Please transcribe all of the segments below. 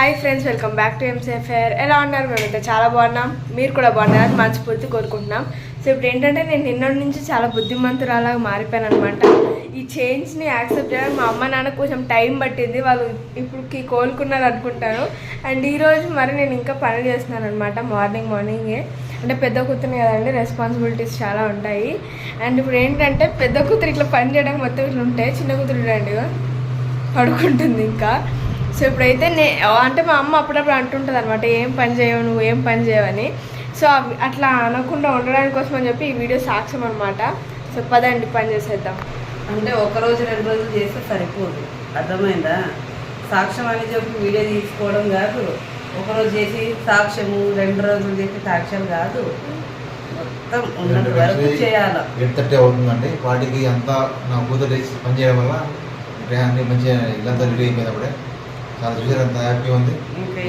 Hi friends welcome back to M C F I R ఎలా ఉన్నారు? మేమైతే చాలా బాగున్నాం. మీరు కూడా బాగున్నారని మనస్ఫూర్తి కోరుకుంటున్నాం. సో ఇప్పుడు ఏంటంటే నేను నిన్నటి నుంచి చాలా బుద్ధిమంతురాలాగా మారిపోయాను అనమాట ఈ చేంజ్ని యాక్సెప్ట్ చేయడానికి మా అమ్మ నాన్న కొంచెం టైం పట్టింది. వాళ్ళు ఇప్పుడుకి కోలుకున్నారు అనుకుంటాను అండ్ ఈరోజు మరి నేను ఇంకా పని చేస్తున్నాను అనమాట మార్నింగ్ మార్నింగే అంటే పెద్ద కూతురు కదండి రెస్పాన్సిబిలిటీస్ చాలా ఉంటాయి. అండ్ ఇప్పుడు ఏంటంటే పెద్ద కూతురు ఇట్లా పని చేయడానికి మొత్తం ఇట్లా ఉంటాయి చిన్న కూతురు చూడండి పడుకుంటుంది ఇంకా. సో ఇప్పుడైతే నే అంటే మా అమ్మ అప్పుడప్పుడు అంటుంటుంది అనమాట ఏం పని చేయవు నువ్వు ఏం పని చేయవని. సో అవి అట్లా అనకుండా ఉండడానికి కోసం అని చెప్పి ఈ వీడియో సాక్ష్యం అనమాట సో పదండి పని చేసేద్దాం. అంటే ఒక రోజు రెండు రోజులు చేస్తే సరిపోదు. అర్థమైందా? సాక్ష్యం అని చెప్పి వీడియో తీసుకోవడం కాదు. ఒక రోజు చేసి సాక్ష్యము రెండు రోజులు చేసి సాక్ష్యం కాదు. మొత్తం ఉన్నంత వరకు చేయాలి. అవుతుందండి. వాటికి అంతా నా కూతురు పని చేయడం వల్ల అన్ని మంచిగా ఇల్లంతా రెడీ అయిపోయింది అప్పుడే. చాలా చూసారు అంత హ్యాపీ ఉంది ఇంకా.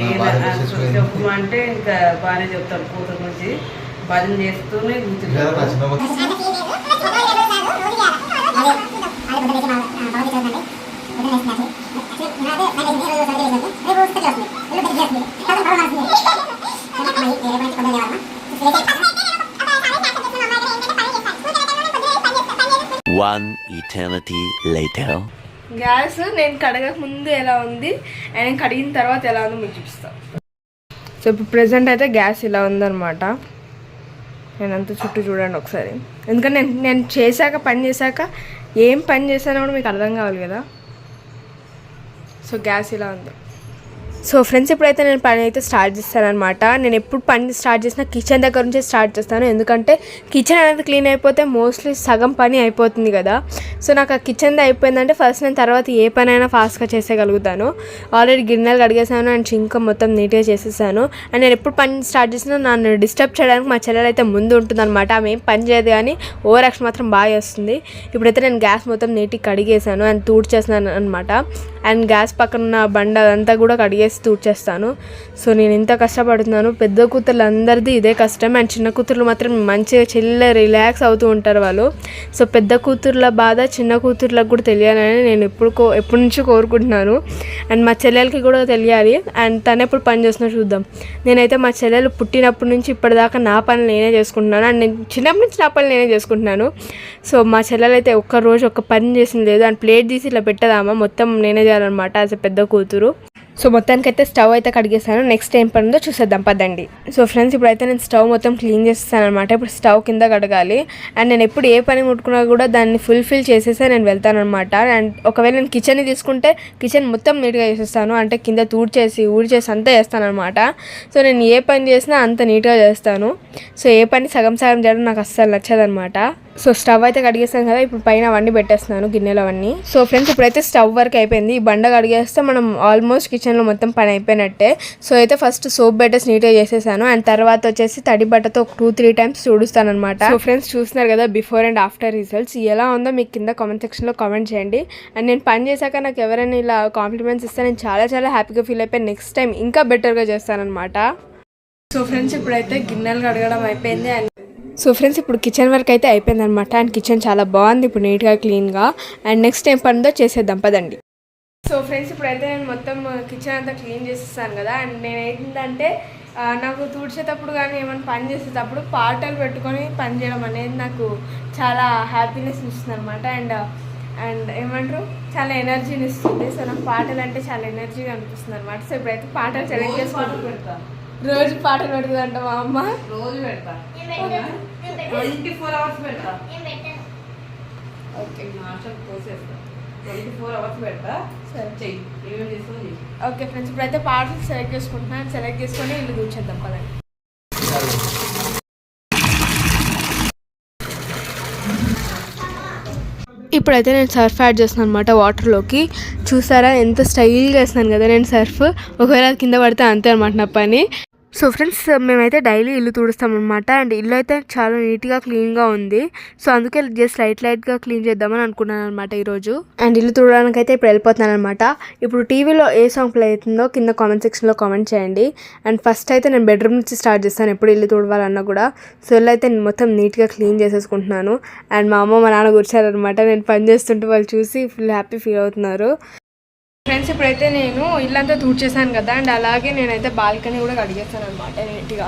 చెప్పమంటే ఇంకా బాగానే చెప్తాను కూతురు గురించి భజన చేస్తూనే? One eternity later. గ్యాస్ నేను కడగక ముందు ఎలా ఉంది అండ్ కడిగిన తర్వాత ఎలా ఉందో మీకు చూపిస్తాను సో ఇప్పుడు ప్రజెంట్ అయితే గ్యాస్ ఇలా ఉందన్నమాట. నేను అంత చుట్టూ చూడండి ఒకసారి. ఎందుకంటే నేను నేను చేశాక పని చేశాక ఏం పని చేశానో కూడా మీకు అర్థం కావాలి కదా. సో గ్యాస్ ఇలా ఉంది. సో ఫ్రెండ్స్ ఇప్పుడైతే నేను పని అయితే స్టార్ట్ చేస్తానమాట నేను ఎప్పుడు పని స్టార్ట్ చేసినా కిచెన్ దగ్గర నుంచే స్టార్ట్ చేస్తాను. ఎందుకంటే కిచెన్ అనేది క్లీన్ అయిపోతే మోస్ట్లీ సగం పని అయిపోతుంది కదా. సో నాకు ఆ కిచెన్ది అయిపోయిందంటే ఫస్ట్ నేను తర్వాత ఏ పని అయినా ఫాస్ట్గా చేసేయగలుగుతాను. ఆల్రెడీ గిన్నెలు కడిగేసాను అండ్ చింక మొత్తం నీట్గా చేసేసాను. అండ్ నేను ఎప్పుడు పని స్టార్ట్ చేసినా నన్ను డిస్టర్బ్ చేయడానికి మా చెల్లెలు అయితే ముందు ఉంటుందన్నమాట. ఆమె ఏం పని చేయదు కానీ ఓవర్ యాక్షన్ మాత్రం బాగా వస్తుంది ఇప్పుడైతే నేను గ్యాస్ మొత్తం నీట్గా కడిగేసాను అండ్ తూడ్చేసాను అనమాట అండ్ గ్యాస్ పక్కన ఉన్న బండ అదంతా కూడా చేసి తూడ్చేస్తాను సో నేను ఇంత కష్టపడుతున్నాను. పెద్ద కూతుర్లు అందరిది ఇదే కష్టం. అండ్ చిన్న కూతుర్లు మాత్రం మంచిగా చిల్ల రిలాక్స్ అవుతూ ఉంటారు వాళ్ళు. సో పెద్ద కూతుర్ల బాధ చిన్న కూతుర్లకు కూడా తెలియాలని నేను ఎప్పుడు కో ఎప్పటి నుంచి కోరుకుంటున్నాను. అండ్ మా చెల్లెలకి కూడా తెలియాలి. అండ్ తను ఎప్పుడు పని చేస్తున్నా చూద్దాం. నేనైతే మా చెల్లెలు పుట్టినప్పటి నుంచి ఇప్పటిదాకా నా పని నేనే చేసుకుంటున్నాను. అండ్ నేను చిన్నప్పటి నుంచి నా పని నేనే చేసుకుంటున్నాను. సో మా చెల్లెలు అయితే ఒక్క రోజు ఒక్క పని చేసింది లేదు. అండ్ ప్లేట్ తీసి ఇలా పెట్టదామా? మొత్తం నేనే చేయాలన్నమాట యాజ్ ఎ పెద్ద కూతురు. సో మొత్తానికైతే స్టవ్ అయితే కడిగేసాను నెక్స్ట్ ఏం పని ఉందో చూసేద్దాం పదండి. సో ఫ్రెండ్స్ ఇప్పుడైతే నేను స్టవ్ మొత్తం క్లీన్ చేస్తాను అనమాట ఇప్పుడు స్టవ్ కింద కడగాలి. అండ్ నేను ఎప్పుడు ఏ పని ముట్టుకున్నా కూడా దాన్ని ఫుల్ఫిల్ చేసేసే నేను వెళ్తాను అనమాట అండ్ ఒకవేళ నేను కిచెన్ తీసుకుంటే కిచెన్ మొత్తం నీట్గా చేసేస్తాను. అంటే కింద తూడ్చేసి ఊడ్చేసి అంతా చేస్తాను అనమాట సో నేను ఏ పని చేసినా అంత నీట్గా చేస్తాను. సో ఏ పని సగం సగం చేయడం నాకు అస్సలు నచ్చదనమాట సో స్టవ్ అయితే కడిగేస్తాను కదా ఇప్పుడు పైన అవన్నీ పెట్టేస్తున్నాను గిన్నెలు అవన్నీ. సో ఫ్రెండ్స్ ఇప్పుడైతే స్టవ్ వర్క్ అయిపోయింది. ఈ బండ కడిగేస్తే మనం ఆల్మోస్ట్ కిచెన్లో మొత్తం పని అయిపోయినట్టే. సో అయితే ఫస్ట్ సోప్ బెటర్స్ నీట్గా చేసేసాను. అండ్ తర్వాత వచ్చేసి తడి బట్టతో ఒక టూ త్రీ టైమ్స్ చూడుస్తాను అనమాట సో ఫ్రెండ్స్ చూస్తున్నారు కదా బిఫోర్ అండ్ ఆఫ్టర్ రిజల్ట్స్ ఎలా ఉందో మీకు కింద కామెంట్ సెక్షన్లో కామెంట్ చేయండి. అండ్ నేను పని చేశాక నాకు ఎవరైనా ఇలా కాంప్లిమెంట్స్ ఇస్తే నేను చాలా చాలా హ్యాపీగా ఫీల్ అయిపోయి నెక్స్ట్ టైం ఇంకా బెటర్గా చేస్తానమాట సో ఫ్రెండ్స్ ఇప్పుడైతే గిన్నెలు కడగడం అయిపోయింది. అండ్ సో ఫ్రెండ్స్ ఇప్పుడు కిచెన్ వర్క్ అయితే అయిపోయింది అనమాట అండ్ కిచెన్ చాలా బాగుంది. ఇప్పుడు నీట్గా క్లీన్గా. అండ్ నెక్స్ట్ ఏం పనుందో చేసేద్దాం. పదండి. సో ఫ్రెండ్స్ ఇప్పుడైతే నేను మొత్తం కిచెన్ అంతా క్లీన్ చేసేస్తాను కదా. అండ్ నేను ఏంటంటే నాకు తుడిచేటప్పుడు కానీ ఏమైనా పని చేసేటప్పుడు పాటలు పెట్టుకొని పని చేయడం అనేది నాకు చాలా హ్యాపీనెస్ ఇస్తుంది అనమాట అండ్ అండ్ ఏమంటారు? చాలా ఎనర్జీని ఇస్తుంది. సో నాకు పాటలు అంటే చాలా ఎనర్జీగా అనిపిస్తుంది అనమాట సో ఇప్పుడైతే పాటలు సెలెక్ట్ చేసుకుంటూ పెడతా. రోజు పాటలు పెడుతుందంట మా అమ్మ. రోజు పెడతా. ట్వంటీ ఫోర్ అవర్స్ పెడతా. ఓకే మాషం కోసేస్తా. ట్వంటీ ఫోర్ అవర్స్ పెడతా. చెయ్యి. ఏమేమి చెయ్యి. ఓకే ఫ్రెండ్స్ ఇప్పుడైతే పాటలు సెలెక్ట్ చేసుకుంటున్నాను సెలెక్ట్ చేసుకొని ఇల్లు కూర్చోద్దాం పదండి. ఇప్పుడైతే నేను సర్ఫ్ యాడ్ చేస్తున్నాను అనమాట వాటర్లోకి. చూసారా ఎంత స్టైల్గా వేస్తున్నాను కదా నేను సర్ఫ్. ఒకవేళ కింద పడితే అంతే అనమాట నా పని. సో ఫ్రెండ్స్ మేమైతే డైలీ ఇల్లు తుడుస్తాం అనమాట అండ్ ఇల్లు అయితే చాలా నీట్గా క్లీన్గా ఉంది. సో అందుకే జస్ట్ లైట్ లైట్గా క్లీన్ చేద్దామని అనుకున్నాను అనమాట ఈరోజు. అండ్ ఇల్లు తుడడానికి అయితే ఇప్పుడు వెళ్ళిపోతున్నాను అనమాట ఇప్పుడు టీవీలో ఏ సాంగ్ ప్లే అవుతుందో కింద కామెంట్ సెక్షన్లో కామెంట్ చేయండి. అండ్ ఫస్ట్ అయితే నేను బెడ్రూమ్ నుంచి స్టార్ట్ చేస్తాను ఎప్పుడు ఇల్లు తుడవాలన్నా కూడా. సో ఇల్లు అయితే నేను మొత్తం నీట్గా క్లీన్ చేసేసుకుంటున్నాను. అండ్ మా అమ్మ మా నాన్న కూర్చారనమాట నేను పని చేస్తుంటే వాళ్ళు చూసి ఫుల్ హ్యాపీ ఫీల్ అవుతున్నారు. ఫ్రెండ్స్ ఇప్పుడైతే నేను ఇల్లంతా తూడ్చేసాను కదా అండ్ అలాగే నేనైతే బాల్కనీ కూడా కడిగేస్తాను అనమాట నీట్గా.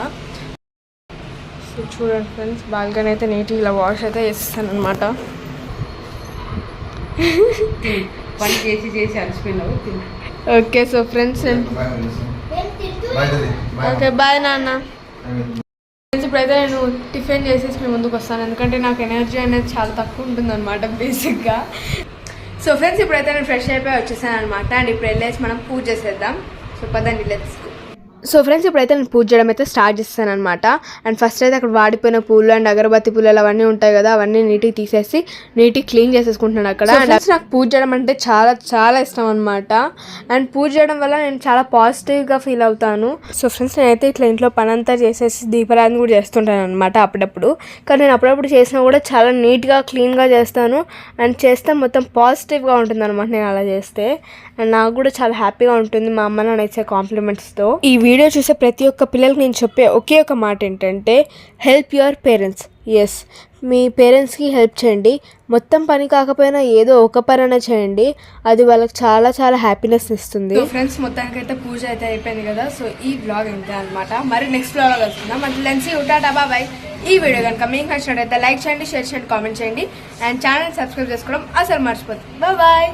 సో చూడండి ఫ్రెండ్స్ బాల్కనీ అయితే నీట్గా ఇలా వాష్ అయితే చేస్తాను అనమాట పని చేసి చేసి అలసిపోయినావు. Okay so friends okay bye నాన్న ఫ్రెండ్స్ ఇప్పుడైతే నేను టిఫిన్ చేసేసి మీ ముందుకు వస్తాను ఎందుకంటే నాకు ఎనర్జీ అనేది చాలా తక్కువ ఉంటుంది అనమాట బేసిక్గా సో ఫ్రెండ్స్ ఇప్పుడైతే నేను ఫ్రెష్ అయిపోయి వచ్చేసాను అనమాట అండ్ ఇప్పుడు వెళ్ళేసి మనం పూజ చేసేద్దాం. సో పదండి లెట్స్ సో ఫ్రెండ్స్ ఇప్పుడైతే నేను పూజ చేయడం అయితే స్టార్ట్ చేస్తాను అనమాట అండ్ ఫస్ట్ అయితే అక్కడ వాడిపోయిన పూలు అండ్ అగరబత్తి పూలు అవన్నీ ఉంటాయి కదా అవన్నీ నీట్గా తీసేసి నీట్గా క్లీన్ చేసేసుకుంటున్నాను అక్కడ. అండ్ నాకు పూజ చేయడం అంటే చాలా చాలా ఇష్టం అనమాట అండ్ పూజ చేయడం వల్ల నేను చాలా పాజిటివ్గా ఫీల్ అవుతాను. సో ఫ్రెండ్స్ నేనైతే ఇట్లా ఇంట్లో పని అంతా చేసేసి దీపారాధన కూడా చేస్తుంటాను అనమాట అప్పుడప్పుడు. కానీ నేను అప్పుడప్పుడు చేసినా కూడా చాలా నీట్గా క్లీన్గా చేస్తాను. అండ్ చేస్తే మొత్తం పాజిటివ్గా ఉంటుంది అనమాట నేను అలా చేస్తే. అండ్ నాకు కూడా చాలా హ్యాపీగా ఉంటుంది మా అమ్మ నాన్న ఇచ్చే కాంప్లిమెంట్స్తో ఈ వీడియో చూసే ప్రతి ఒక్క పిల్లలకి నేను చెప్పే ఒకే ఒక మాట ఏంటంటే హెల్ప్ యువర్ పేరెంట్స్ ఎస్ మీ పేరెంట్స్కి హెల్ప్ చేయండి. మొత్తం పని కాకపోయినా ఏదో ఒక పని అయినా చేయండి. అది వాళ్ళకి చాలా చాలా హ్యాపీనెస్ ఇస్తుంది. ఫ్రెండ్స్ మొత్తానికి అయితే పూజ అయితే అయిపోయింది కదా. సో ఈ బ్లాగ్ ఇంతే అనమాట మరి నెక్స్ట్ బ్లాగ్ వస్తున్నాం అంటే లెన్సీ బాయ్ ఈ వీడియో కనుక మీకు నచ్చినట్టయితే లైక్ చేయండి షేర్ చేయండి కామెంట్ చేయండి. అండ్ ఛానల్ సబ్స్క్రైబ్ చేసుకోవడం అసలు మర్చిపోతుంది బాయ్